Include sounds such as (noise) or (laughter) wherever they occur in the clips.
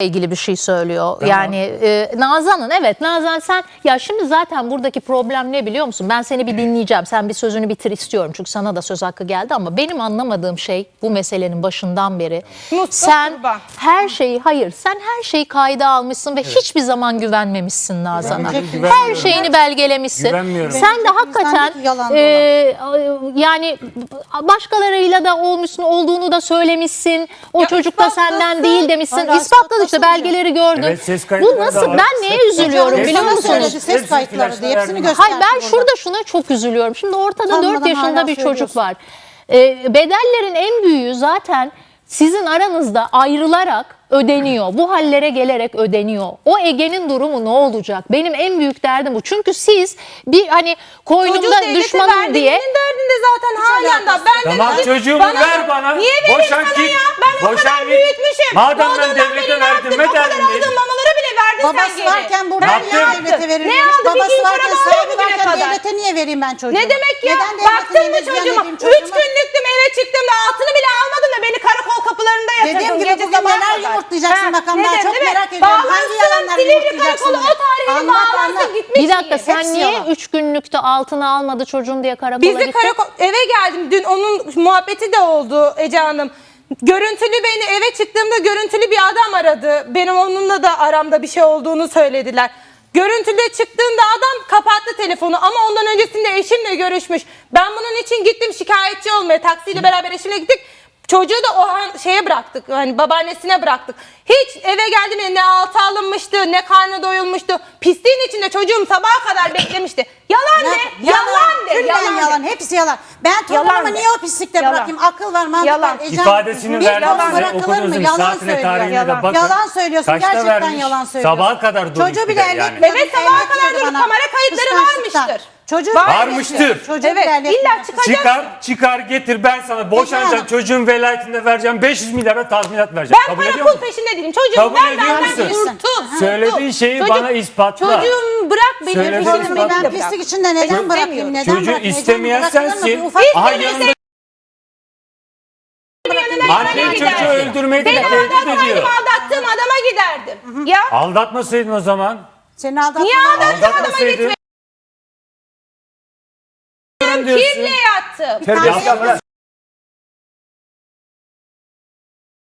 ilgili bir şey söylüyor. Yani e, Nazan'ın evet Nazan sen ya şimdi zaten buradaki problem ne biliyor musun? Ben seni bir dinleyeceğim. Sen bir sözünü bitir istiyorum. Çünkü sana da söz hakkı geldi ama benim anlamadığım şey bu meselenin başından beri Mustafa sen Kurban. her şeyi hayır sen her şeyi kayda almışsın ve hiçbir zaman güvenmemişsin Nazan'a. Her şeyini belgelemişsin. Sen de hakikaten e, yani başkalarıyla da olmuşsun olduğunu da söylemişsin. O Ya çocuk da senden değil demişsin. İspatladı işte belgeleri gördüm. Evet, ses Bu nasıl ben neye üzülüyorum biliyor musunuz? ses kayıtları diye hepsini verdim. gösterdi. Hayır ben şurada şuna çok üzülüyorum. Şimdi ortada Utanmadan 4 yaşında bir çocuk var. Ee, bedellerin en büyüğü zaten sizin aranızda ayrılarak ödeniyor. Bu hallere gelerek ödeniyor. O Ege'nin durumu ne olacak? Benim en büyük derdim bu. Çünkü siz bir hani koynumda düşmanım diye zaten halen da. Ben de Tamam dedim, çocuğumu bana- ver bana. Niye vereyim Boşan sana git. ya? Ben o Boşan kadar git. büyütmüşüm. Madem ben devlete beri ne verdim, yaptım? ne O kadar derdindeyim? aldığım mamaları bile verdin sen Babası geri. varken burada Ne niye yaptın? devlete Ne veriyormuş? aldı? Bir Babası varken, bağlı sahibi bugüne varken kadar. devlete niye vereyim ben çocuğumu? Ne demek ya? Neden devletin Baktın mı elini ziyan çocuğuma? edeyim Üç çocuğuma? günlüktüm eve çıktım da altını bile almadın da beni karakol kapılarında yatırdın. Dediğim gibi gece bugün sabaha neler kadar. yumurtlayacaksın Ha, bakalım. Ben neden, çok değil mi? merak ediyorum. Hangi Bağlansın, yalanlar Silivri yumurtlayacaksın karakolu o tarihini Anlat, gitmiş bir dakika diye. sen Hepsi niye yalan. 3 günlükte altına almadı çocuğun diye karakola Biz de gittin? karakol eve geldim. Dün onun muhabbeti de oldu Ece Hanım. Görüntülü beni eve çıktığımda görüntülü bir adam aradı. Benim onunla da aramda bir şey olduğunu söylediler. Görüntülü çıktığında adam kapattı telefonu ama ondan öncesinde eşimle görüşmüş. Ben bunun için gittim şikayetçi olmaya. Taksiyle beraber eşimle gittik. Çocuğu da o an şeye bıraktık. Hani babaannesine bıraktık. Hiç eve geldiğimde ne altı alınmıştı, ne karnı doyulmuştu. Pisliğin içinde çocuğum sabaha kadar beklemişti. Yalan ne? Yalan de. Küllen Yalan, yalan. de. Hepsi yalan. Ben Yalan torunumu de. niye o pislikte Yalan. bırakayım? Akıl var, mantık Yalan. var. Ecem, İfadesini bir verdim yalan size okudunuz? Yalan Saatine söylüyor. tarihine de Yalan. bakın. Yalan söylüyorsun. Kaçta Gerçekten vermiş? yalan söylüyorsun. Sabaha kadar dur Çocuğu bile yani. Evet, sabaha kadar bana. Kamera kayıtları varmıştır. Çocuğu Var- bile Varmıştır. elletmiyor. Çocuğu bile Evet elletmiyor. illa çıkacak. Çıkar, çıkar getir ben sana boşanacağım Hanım. çocuğun velayetinde vereceğim 500 milyara tazminat vereceğim. Ben Kabul ediyor karakol musun? peşinde değilim. Çocuğum Kabul ver ediyor benden musun? kurtul. Söylediğin şeyi bana ispatla. Çocuğum bırak beni Söylediğin peşimde ispatla. Çocuğumu ben bırak. pislik içinde neden bırakayım? Neden Çocuğu bırakayım? istemeyen Bırakılır mı? Bir sensin. ufak Aha yanında Annen çocuğu giderdim. öldürmeyi de Beni tehdit aldatsaydım ediyor. aldattığım adama giderdim. Ya Aldatmasaydın o zaman. Seni aldatma. niye aldattığım adama Aldatmasaydın. Gitmedin? diyorsun. Kimle yattım? Terbiyesiz.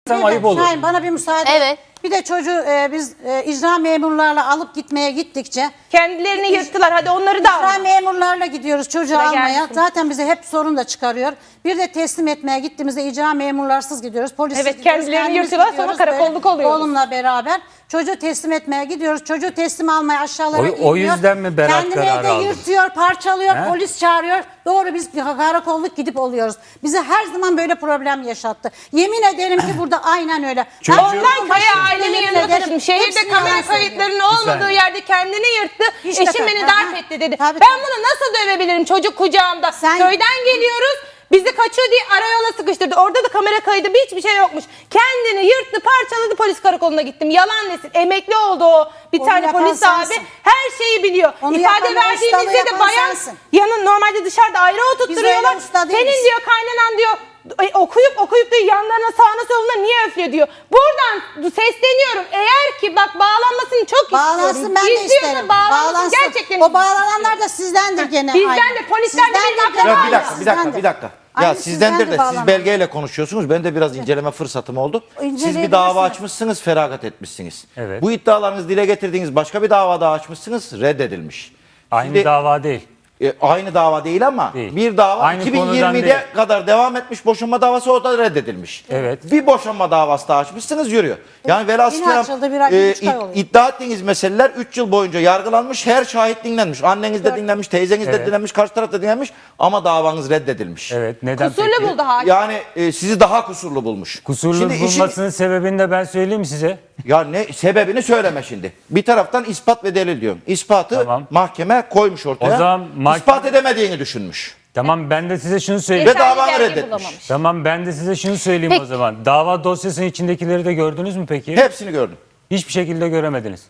Sen ayıp olur. Şahin bana bir müsaade. Evet. Bir de çocuğu e, biz e, icra memurlarla alıp gitmeye gittikçe Kendilerini yırttılar. Hadi onları da icra al. memurlarla gidiyoruz çocuğu Sıra almaya. gelsin. Zaten bize hep sorun da çıkarıyor. Bir de teslim etmeye gittiğimizde icra memurlarsız gidiyoruz. Polisiz Evet, kendilerini yırtıyorlar, sonra karakolluk oluyoruz. Oğlumla beraber çocuğu teslim etmeye gidiyoruz. Çocuğu teslim almaya aşağılara O- iniyor. o yüzden mi beraat Kendini kararı evde aldın? yırtıyor, parçalıyor, He? polis çağırıyor. Doğru biz bir karakolluk gidip oluyoruz. Bize her zaman böyle problem yaşattı. Yemin ederim ki (laughs) burada aynen öyle. Çocuğu- Ondan başında ailemin yanına taşıdım. Şehirde kamera kayıtlarının olmadığı yerde kendini yırttı. İşte Eşim beni darp etti dedi. Tabii, ben bunu nasıl dövebilirim çocuk kucağımda? Sen- Köyden geliyoruz. Bizi kaçıyor diye arayola sıkıştırdı. Orada da kamera kaydı bir hiçbir şey yokmuş. Kendini yırttı parçaladı polis karakoluna gittim. Yalan desin. Emekli oldu o. Bir Onu tane yapan polis sensin. abi her şeyi biliyor. Onu İfade yapan, o ustalığı verdiğimizde de yapan bayan sensin. yanın normalde dışarıda ayrı oturtturuyorlar. Senin diyor kaynanan diyor "Ay, okuyup okuyup da yanlarına sağına soluna niye öflüyor diyor. Buradan sesleniyorum. Eğer ki bak bağlanmasını çok Bağlansın istiyorum. ben de isterim. Bağlansın. Bağlansın. Gerçekten. O bağlananlar da sizdendir gene. Bizden aynı. de, polisler de Sizdendir benim akrabam. Ya bir dakika, bir dakika, sizdendir. bir dakika. Aynı Ya sizdendir de sizdendir siz bağlanan. belgeyle konuşuyorsunuz. Ben de biraz inceleme fırsatım oldu. Siz bir İnceleyebilirsiniz. dava açmışsınız, feragat etmişsiniz. Evet. Bu iddialarınızı dile getirdiğiniz başka bir dava daha açmışsınız, reddedilmiş. Aynı Şimdi, dava değil. E, aynı dava değil ama Değil. bir dava Aynı konudan 2020'de değil. kadar devam etmiş boşanma davası o da reddedilmiş. Evet. Bir boşanma davası daha açmışsınız yürüyor. Yani velhasıl Yine açıldı, bir ay, bir buçuk ay id- oluyor. iddia ettiğiniz meseleler 3 yıl boyunca yargılanmış, her şahit dinlenmiş. Anneniz de dinlenmiş, teyzeniz de Evet. dinlenmiş, karşı taraf da dinlenmiş ama davanız reddedilmiş. Evet neden Kusurlu peki? buldu hakim. Yani e, sizi daha kusurlu bulmuş. Kusurlu Şimdi işin- bulmasının sebebini de ben söyleyeyim size? Ya ne sebebini söyleme şimdi. Bir taraftan ispat ve delil diyorum. İspatı Tamam. mahkeme koymuş ortaya. O zaman mahkeme- İspat edemediğini düşünmüş. Tamam ben de size şunu söyleyeyim. Ve Yeterli davanı belge reddetmiş. bulamamış. Tamam ben de size şunu söyleyeyim Peki. o zaman. Dava dosyasının içindekileri de gördünüz mü peki? Hepsini gördüm. Hiçbir şekilde göremediniz.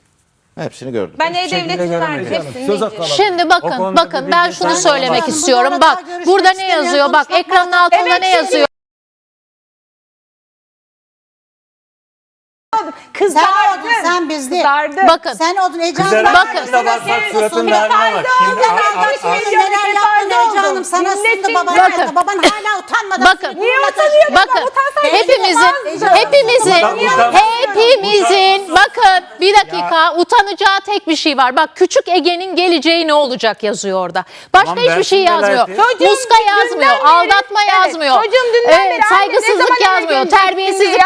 Hepsini gördüm. Ben hepsini. Söz hakkı diyeceğim? alalım. Şimdi bakın bakın ben bilgi şunu sahibi söylemek istiyorum. Bak burada ne yazıyor? Bak ekranın altında Evet, ne yazıyor? Kızardı. Sen oldun, sen biz değil. Kızardı. Bakın Sen oldun Ece Hanım. Kızarak Bakın. bakın. Bak bak Kefaze haline bak. Şimdi Neler yaptın Ece Hanım sana sundu baban Bakın. Baban hala utanmadan. Bakın. Niye utanıyor? Bakın hepimizin hepimizin hepimizin bakın bir dakika utanacağı tek bir şey var. Bak küçük Ege'nin geleceği ne olacak yazıyor orada. Başka Tamam, hiçbir şey versin yazmıyor. Muska yazmıyor, aldatma yazmıyor. çocuğum dünden beri anne ne saygısızlık zaman eve yazmıyor, geleceksin terbiyesizlik diye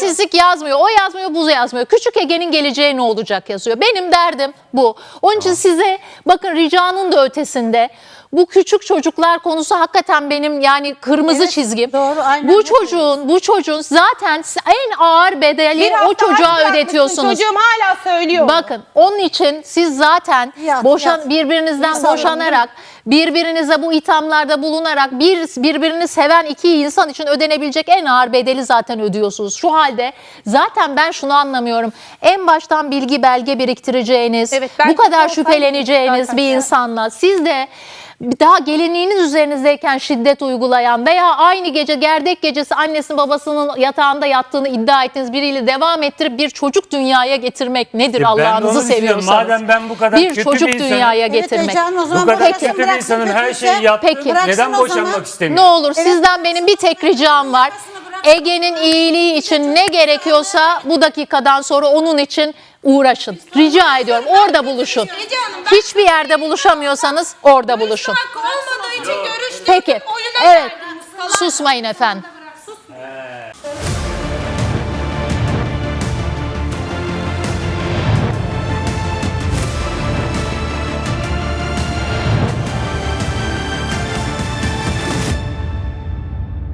güvensizlik yazmıyor. O yazmıyor, bu yazmıyor. Küçük Ege'nin geleceği ne olacak yazıyor. Benim derdim bu. Onun için size bakın ricanın da ötesinde bu küçük çocuklar konusu hakikaten benim yani kırmızı Evet, çizgim. doğru, aynen bu öyle. çocuğun bu çocuğun zaten en ağır bedeli Bir o hafta çocuğa bırakmışsın, ödetiyorsunuz. Çocuğum hala söylüyor. Bakın onun için siz zaten Yat, boşan yat. birbirinizden İnsanların boşanarak birbirinize bu ithamlarda bulunarak bir birbirini seven iki insan için ödenebilecek en ağır bedeli zaten ödüyorsunuz. Şu halde zaten ben şunu anlamıyorum. En baştan bilgi belge biriktireceğiniz, Evet, bu kadar şüpheleneceğiniz bir insanla siz de daha gelinliğiniz üzerinizdeyken şiddet uygulayan veya aynı gece gerdek gecesi annesinin babasının yatağında yattığını iddia ettiğiniz biriyle devam ettirip bir çocuk dünyaya getirmek nedir onu Allah'ınızı seviyorsanız. Madem ben bu kadar bir kötü çocuk bir insanım- dünyaya Evet getirmek. Ece Hanım o zaman Bu kadar bıraksın, kötü bir bıraksın insanın her kötüyse. şeyi yaptı. Peki. Bıraksın Neden o boşanmak istemiyor? Ne olur sizden benim bir tek ricam var. Ege'nin iyiliği için ne gerekiyorsa bu dakikadan sonra onun için uğraşın. Rica ediyorum orada buluşun. Hiçbir yerde buluşamıyorsanız orada buluşun. Hakkı olmadığı için görüştük. Peki. Evet. Susmayın efendim.